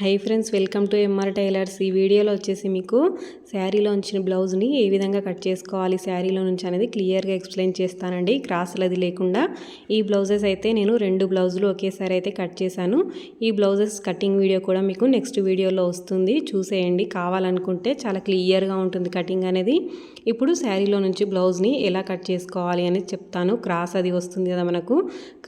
Hi friends welcome to M R tailors ఈ వీడియోలో వచ్చేసి మీకు శారీలో ఉంచిన బ్లౌజ్ని ఏ విధంగా కట్ చేసుకోవాలి శారీలో నుంచి అనేది క్లియర్గా ఎక్స్ప్లెయిన్ చేస్తానండి. క్రాసులు అది లేకుండా ఈ బ్లౌజెస్ అయితే నేను రెండు బ్లౌజులు ఒకేసారి అయితే కట్ చేశాను. ఈ బ్లౌజెస్ కటింగ్ వీడియో కూడా మీకు నెక్స్ట్ వీడియోలో వస్తుంది. చూసేయండి. కావాలనుకుంటే చాలా క్లియర్గా ఉంటుంది కటింగ్ అనేది. ఇప్పుడు శారీలో నుంచి బ్లౌజ్ని ఎలా కట్ చేసుకోవాలి అనేది చెప్తాను. క్రాస్ అది వస్తుంది కదా మనకు.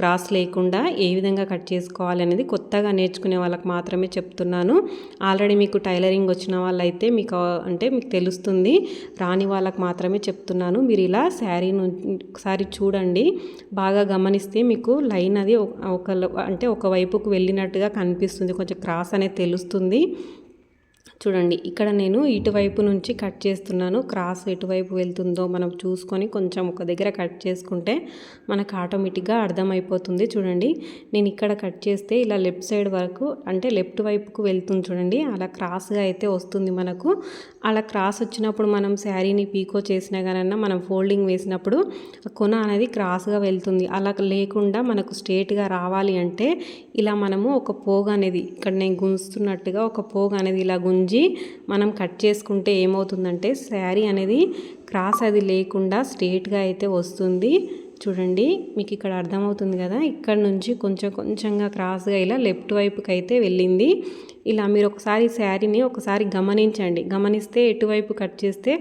క్రాస్ లేకుండా ఏ విధంగా కట్ చేసుకోవాలి అనేది కొత్తగా నేర్చుకునే వాళ్ళకి మాత్రమే చెప్తాను చెప్తున్నాను. ఆల్రెడీ మీకు టైలరింగ్ వచ్చిన వాళ్ళైతే మీకు అంటే మీకు తెలుస్తుంది. రాని వాళ్ళకి మాత్రమే చెప్తున్నాను. మీరు ఇలా శారీ ఒకసారి చూడండి. బాగా గమనిస్తే మీకు లైన్ అది ఒక అంటే ఒక వైపుకు వెళ్ళినట్టుగా కనిపిస్తుంది. కొంచెం క్రాస్ అనేది తెలుస్తుంది. చూడండి ఇక్కడ నేను ఇటువైపు నుంచి కట్ చేస్తున్నాను. క్రాస్ ఎటువైపు వెళ్తుందో మనం చూసుకొని కొంచెం ఒక దగ్గర కట్ చేసుకుంటే మనకు ఆటోమేటిక్గా అర్థమైపోతుంది. చూడండి నేను ఇక్కడ కట్ చేస్తే ఇలా లెఫ్ట్ సైడ్ వరకు అంటే లెఫ్ట్ వైపుకు వెళ్తుంది చూడండి. అలా క్రాస్గా అయితే వస్తుంది మనకు. అలా క్రాస్ వచ్చినప్పుడు మనం శారీని పీకో చేసినా కానీ మనం ఫోల్డింగ్ వేసినప్పుడు కొన అనేది క్రాస్గా వెళ్తుంది. అలా లేకుండా మనకు స్ట్రేట్గా రావాలి అంటే ఇలా మనము ఒక పోగ అనేది ఇక్కడ నేను గుంజుతున్నట్టుగా ఒక పోగ అనేది ఇలా గుంజి గుంజి మనం కట్ చేసుకుంటే ఏమవుతుందంటే శారీ అనేది క్రాస్ అది లేకుండా స్ట్రేట్గా అయితే వస్తుంది. చూడండి మీకు ఇక్కడ అర్థమవుతుంది కదా ఇక్కడ నుంచి కొంచెం కొంచెంగా క్రాస్గా ఇలా లెఫ్ట్ వైపుకి అయితే వెళ్ళింది. ఇలా మీరు ఒకసారి శారీని ఒకసారి గమనించండి. గమనిస్తే ఎటువైపు కట్ చేస్తే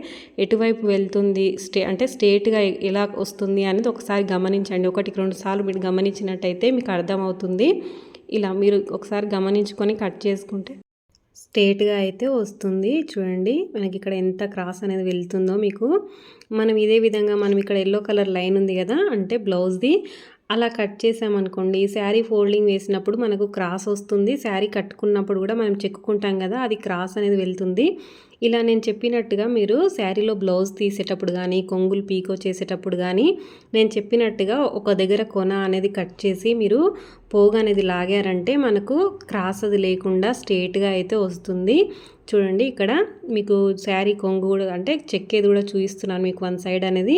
ఎటువైపు వెళ్తుంది స్టే అంటే స్ట్రేట్గా ఎలా వస్తుంది అనేది ఒకసారి గమనించండి. ఒకటి రెండు సార్లు మీరు గమనించినట్టయితే మీకు అర్థమవుతుంది. ఇలా మీరు ఒకసారి గమనించుకొని కట్ చేసుకుంటే స్ట్రేట్గా అయితే వస్తుంది. చూడండి మనకి ఇక్కడ ఎంత క్రాస్ అనేది వెళ్తుందో మీకు. మనం ఇదే విధంగా మనం ఇక్కడ ఎల్లో కలర్ లైన్ ఉంది కదా అంటే బ్లౌజ్ది అలా కట్ చేసామనుకోండి శారీ ఫోల్డింగ్ వేసినప్పుడు మనకు క్రాస్ వస్తుంది. శారీ కట్టుకున్నప్పుడు కూడా మనం చెక్కుకుంటాం కదా అది క్రాస్ అనేది వెళ్తుంది. ఇలా నేను చెప్పినట్టుగా మీరు శారీలో బ్లౌజ్ తీసేటప్పుడు కానీ కొంగులు పీకో చేసేటప్పుడు కానీ నేను చెప్పినట్టుగా ఒక దగ్గర కొన అనేది కట్ చేసి మీరు పోగు అనేది లాగారంటే మనకు క్రాస్ అది లేకుండా స్ట్రేట్గా అయితే వస్తుంది. చూడండి ఇక్కడ మీకు శారీ కొంగు కూడా అంటే చెక్కేది కూడా చూపిస్తున్నాను మీకు వన్ సైడ్ అనేది.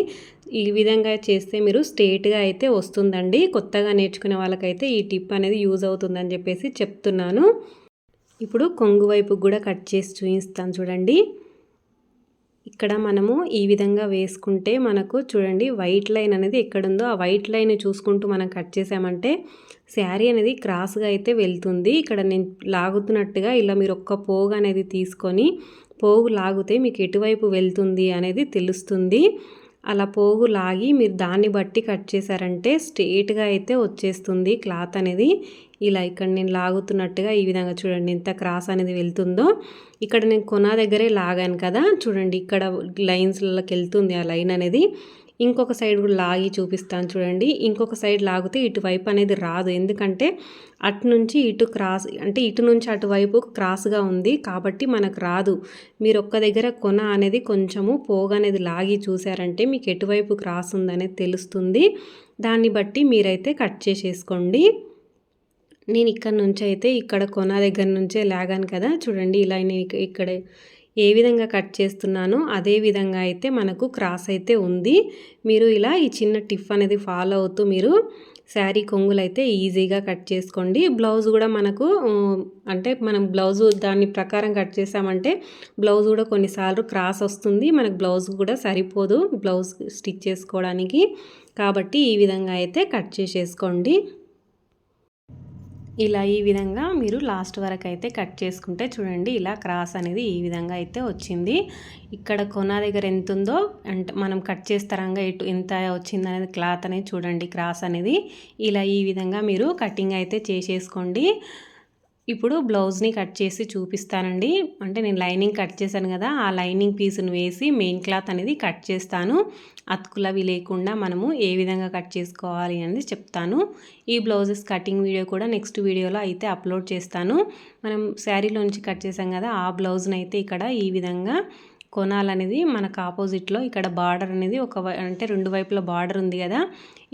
ఈ విధంగా చేస్తే మీరు స్ట్రేట్గా అయితే వస్తుందండి. కొత్తగా నేర్చుకునే వాళ్ళకైతే ఈ టిప్ అనేది యూజ్ అవుతుందని చెప్పేసి చెప్తున్నాను. ఇప్పుడు కొంగు వైపు కూడా కట్ చేసి చూపిస్తాను చూడండి. ఇక్కడ మనము ఈ విధంగా వేసుకుంటే మనకు చూడండి వైట్ లైన్ అనేది ఎక్కడుందో ఆ వైట్ లైన్ చూసుకుంటూ మనం కట్ చేసామంటే శారీ అనేది క్రాస్గా అయితే వెళ్తుంది. ఇక్కడ నేను లాగుతున్నట్టుగా ఇలా మీరు ఒక్క పోగు అనేది తీసుకొని పోగు లాగితే మీకు ఎటువైపు వెళ్తుంది అనేది తెలుస్తుంది. అలా పోగు లాగి మీరు దాన్ని బట్టి కట్ చేశారంటే స్ట్రేట్గా అయితే వచ్చేస్తుంది క్లాత్ అనేది. ఇలా ఇక్కడ నేను లాగుతున్నట్టుగా ఈ విధంగా చూడండి ఎంత క్రాస్ అనేది వెళ్తుందో. ఇక్కడ నేను కొన దగ్గరే లాగాను కదా. చూడండి ఇక్కడ లైన్స్లకి వెళ్తుంది ఆ లైన్ అనేది. ఇంకొక సైడ్ కూడా లాగి చూపిస్తాను చూడండి. ఇంకొక సైడ్ లాగితే ఇటువైపు అనేది రాదు. ఎందుకంటే అటు నుంచి ఇటు క్రాస్ అంటే ఇటు నుంచి అటువైపు క్రాస్గా ఉంది కాబట్టి మనకు రాదు. మీరు ఒక్క దగ్గర కొన అనేది కొంచెము పోగ అనేది లాగి చూసారంటే మీకు ఎటువైపు క్రాస్ ఉందనేది తెలుస్తుంది. దాన్ని బట్టి మీరైతే కట్ చేసేసుకోండి. నేను ఇక్కడ నుంచి అయితే ఇక్కడ కొన దగ్గర నుంచే లాగాను కదా. చూడండి ఇలా నేను ఇక్కడ ఏ విధంగా కట్ చేస్తున్నానో అదే విధంగా అయితే మనకు క్రాస్ అయితే ఉంది. మీరు ఇలా ఈ చిన్న టిఫ్ అనేది ఫాలో అవుతూ మీరు శారీ కొంగులు అయితే ఈజీగా కట్ చేసుకోండి. బ్లౌజ్ కూడా మనకు అంటే మనం బ్లౌజ్ దాని ప్రకారం కట్ చేసామంటే బ్లౌజ్ కూడా కొన్నిసార్లు క్రాస్ వస్తుంది. మనకు బ్లౌజ్ కూడా సరిపోదు బ్లౌజ్ స్టిచ్ చేసుకోవడానికి. కాబట్టి ఈ విధంగా అయితే కట్ చేసేసుకోండి. ఇలా ఈ విధంగా మీరు లాస్ట్ వరకు అయితే కట్ చేసుకుంటే చూడండి ఇలా క్రాస్ అనేది ఈ విధంగా అయితే వచ్చింది. ఇక్కడ కొన దగ్గర ఎంత ఉందో అంటే మనం కట్ చేస్తారంగా ఎటు ఎంత వచ్చింది అనేది క్లాత్ అనేది చూడండి క్రాస్ అనేది. ఇలా ఈ విధంగా మీరు కటింగ్ అయితే చేసేసుకోండి. ఇప్పుడు బ్లౌజ్ని కట్ చేసి చూపిస్తానండి. అంటే నేను లైనింగ్ కట్ చేశాను కదా ఆ లైనింగ్ పీస్ని వేసి మెయిన్ క్లాత్ అనేది కట్ చేస్తాను. అతుకులవి లేకుండా మనము ఏ విధంగా కట్ చేసుకోవాలి అనేది చెప్తాను. ఈ బ్లౌజెస్ కటింగ్ వీడియో కూడా నెక్స్ట్ వీడియోలో అయితే అప్లోడ్ చేస్తాను. మనం శారీలోంచి కట్ చేసాం కదా ఆ బ్లౌజ్ని అయితే ఇక్కడ ఈ విధంగా కొనాలనేది మనకు ఆపోజిట్లో ఇక్కడ బార్డర్ అనేది ఒక అంటే రెండు వైపుల బార్డర్ ఉంది కదా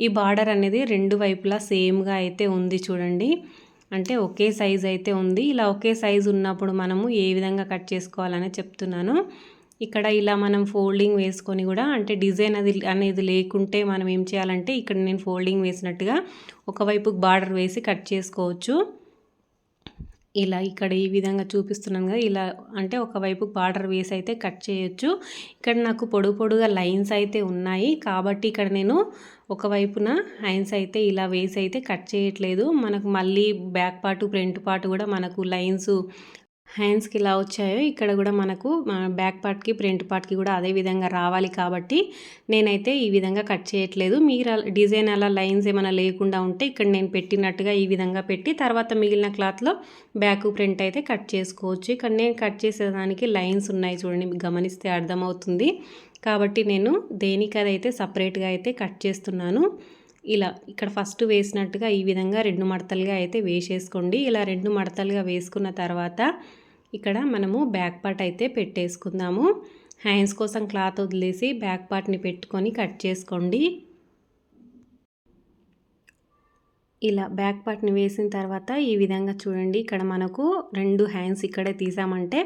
ఈ బార్డర్ అనేది రెండు వైపులా సేమ్గా అయితే ఉంది చూడండి. అంటే ఒకే సైజ్ అయితే ఉంది. ఇలా ఒకే సైజు ఉన్నప్పుడు మనము ఏ విధంగా కట్ చేసుకోవాలని చెప్తున్నాను. ఇక్కడ ఇలా మనం ఫోల్డింగ్ వేసుకొని కూడా అంటే డిజైన్ అది అనేది లేకుంటే మనం ఏం చేయాలంటే ఇక్కడ నేను ఫోల్డింగ్ వేసినట్టుగా ఒకవైపు బార్డర్ వేసి కట్ చేసుకోవచ్చు. ఇలా ఇక్కడ ఈ విధంగా చూపిస్తున్నాను కదా ఇలా అంటే ఒకవైపు బార్డర్ వేసి అయితే కట్ చేయొచ్చు. ఇక్కడ నాకు పొడుగు పొడుగా లైన్స్ అయితే ఉన్నాయి. కాబట్టి ఇక్కడ నేను ఒకవైపున లైన్స్ అయితే ఇలా వేసి అయితే కట్ చేయట్లేదు. మనకు మళ్ళీ బ్యాక్ పార్ట్ ఫ్రంట్ పార్ట్ కూడా మనకు లైన్స్ హ్యాండ్స్కి ఇలా వచ్చాయో ఇక్కడ కూడా మనకు బ్యాక్ పార్ట్కి ప్రింట్ పార్ట్కి కూడా అదే విధంగా రావాలి కాబట్టి నేనైతే ఈ విధంగా కట్ చేయట్లేదు. మీరు డిజైన్ అలా లైన్స్ ఏమైనా లేకుండా ఉంటే ఇక్కడ నేను పెట్టినట్టుగా ఈ విధంగా పెట్టి తర్వాత మిగిలిన క్లాత్లో బ్యాక్ ప్రింట్ అయితే కట్ చేసుకోవచ్చు. ఇక్కడ నేను కట్ చేసేదానికి లైన్స్ ఉన్నాయి చూడండి గమనిస్తే అర్థమవుతుంది. కాబట్టి నేను దేనికదైతే సపరేట్గా అయితే కట్ చేస్తున్నాను ఇలా ఇక్కడ ఫస్ట్ వేసినట్టుగా ఈ విధంగా రెండు మడతలుగా అయితే వేసేసుకోండి. ఇలా రెండు మడతలుగా వేసుకున్న తర్వాత ఇక్కడ మనము బ్యాక్ పార్ట్ అయితే పెట్టేసుకుందాము. హ్యాండ్స్ కోసం క్లాత్ వదిలేసి బ్యాక్ పార్ట్ని పెట్టుకొని కట్ చేసుకోండి. ఇలా బ్యాక్ పార్ట్ని వేసిన తర్వాత ఈ విధంగా చూడండి. ఇక్కడ మనకు రెండు హ్యాండ్స్ ఇక్కడే తీసామంటే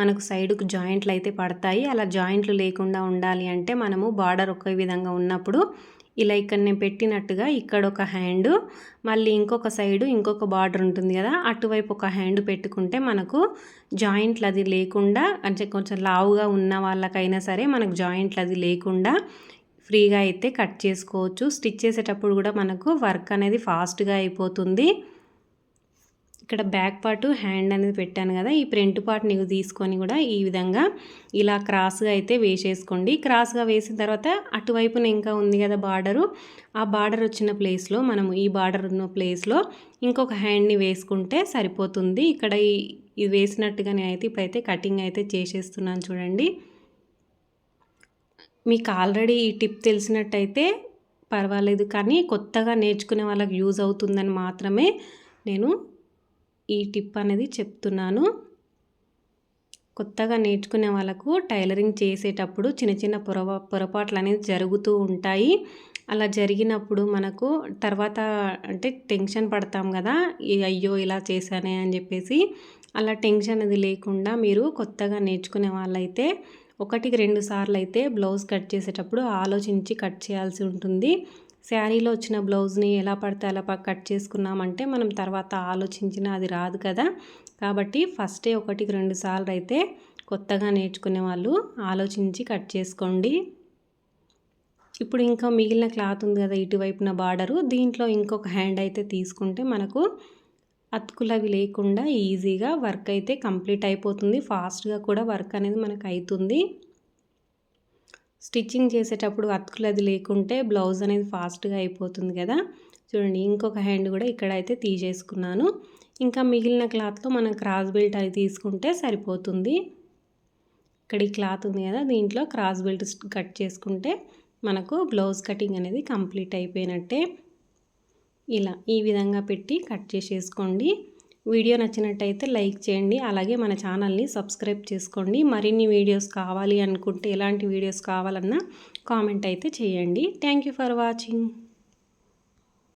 మనకు సైడ్కు జాయింట్లు అయితే పడతాయి. అలా జాయింట్లు లేకుండా ఉండాలి అంటే మనము బార్డర్ ఒకే విధంగా ఉన్నప్పుడు ఇలా ఇక్కడ నేను పెట్టినట్టుగా ఇక్కడ ఒక హ్యాండ్ మళ్ళీ ఇంకొక సైడు ఇంకొక బార్డర్ ఉంటుంది కదా అటువైపు ఒక హ్యాండ్ పెట్టుకుంటే మనకు జాయింట్లు అది లేకుండా అంటే కొంచెం లావుగా ఉన్న వాళ్ళకైనా సరే మనకు జాయింట్లు అది లేకుండా ఫ్రీగా అయితే కట్ చేసుకోవచ్చు. స్టిచ్ చేసేటప్పుడు కూడా మనకు వర్క్ అనేది ఫాస్ట్గా అయిపోతుంది. ఇక్కడ బ్యాక్ పార్ట్ హ్యాండ్ అనేది పెట్టాను కదా ఈ ఫ్రంట్ పార్ట్ నీకు తీసుకొని కూడా ఈ విధంగా ఇలా క్రాస్గా అయితే వేసేసుకోండి. క్రాస్గా వేసిన తర్వాత అటువైపున ఇంకా ఉంది కదా బార్డరు ఆ బార్డర్ వచ్చిన ప్లేస్లో మనము ఈ బార్డర్ ఉన్న ప్లేస్లో ఇంకొక హ్యాండ్ని వేసుకుంటే సరిపోతుంది. ఇక్కడ ఇది వేసినట్టుగా నేనైతే ఇప్పుడైతే కటింగ్ అయితే చేసేస్తున్నాను చూడండి. మీకు ఆల్రెడీ ఈ టిప్ తెలిసినట్టయితే పర్వాలేదు కానీ కొత్తగా నేర్చుకునే వాళ్ళకి యూజ్ అవుతుందని మాత్రమే నేను ఈ టిప్ అనేది చెప్తున్నాను. కొత్తగా నేర్చుకునే వాళ్ళకు టైలరింగ్ చేసేటప్పుడు చిన్న చిన్న పొరపా పొరపాట్లు అనేది జరుగుతూ ఉంటాయి. అలా జరిగినప్పుడు మనకు తర్వాత అంటే టెన్షన్ పడతాం కదా అయ్యో ఇలా చేశానే అని చెప్పేసి అలా టెన్షన్ అది లేకుండా మీరు కొత్తగా నేర్చుకునే వాళ్ళైతే ఒకటికి రెండు సార్లు అయితే బ్లౌజ్ కట్ చేసేటప్పుడు ఆలోచించి కట్ చేయాల్సి ఉంటుంది. శారీలో వచ్చిన బ్లౌజ్ని ఎలా పడితే అలా కట్ చేసుకున్నామంటే మనం తర్వాత ఆలోచించిన అది రాదు కదా. కాబట్టి ఫస్టే ఒకటికి రెండు సార్లు అయితే కొత్తగా నేర్చుకునే వాళ్ళు ఆలోచించి కట్ చేసుకోండి. ఇప్పుడు ఇంకా మిగిలిన క్లాత్ ఉంది కదా ఇటువైపున బార్డరు దీంట్లో ఇంకొక హ్యాండ్ అయితే తీసుకుంటే మనకు అతుకులవి లేకుండా ఈజీగా వర్క్ అయితే కంప్లీట్ అయిపోతుంది. ఫాస్ట్గా కూడా వర్క్ అనేది మనకు అవుతుంది స్టిచ్చింగ్ చేసేటప్పుడు అతుకులు అది లేకుంటే బ్లౌజ్ అనేది ఫాస్ట్గా అయిపోతుంది కదా. చూడండి ఇంకొక హ్యాండ్ కూడా ఇక్కడ అయితే తీసేసుకున్నాను. ఇంకా మిగిలిన క్లాత్లో మనం క్రాస్ బెల్ట్ అది తీసుకుంటే సరిపోతుంది. ఇక్కడ ఈ క్లాత్ ఉంది కదా దీంట్లో క్రాస్ బెల్ట్ కట్ చేసుకుంటే మనకు బ్లౌజ్ కటింగ్ అనేది కంప్లీట్ అయిపోయినట్టే. ఇలా ఈ విధంగా పెట్టి కట్ చేసేసుకోండి. వీడియో నచ్చినట్టయితే లైక్ చేయండి అలాగే మన ఛానల్ని సబ్స్క్రైబ్ చేసుకోండి. మరిన్ని వీడియోస్ కావాలి అనుకుంటే ఎలాంటి వీడియోస్ కావాలన్నా కామెంట్ అయితే చేయండి. Thank for watching.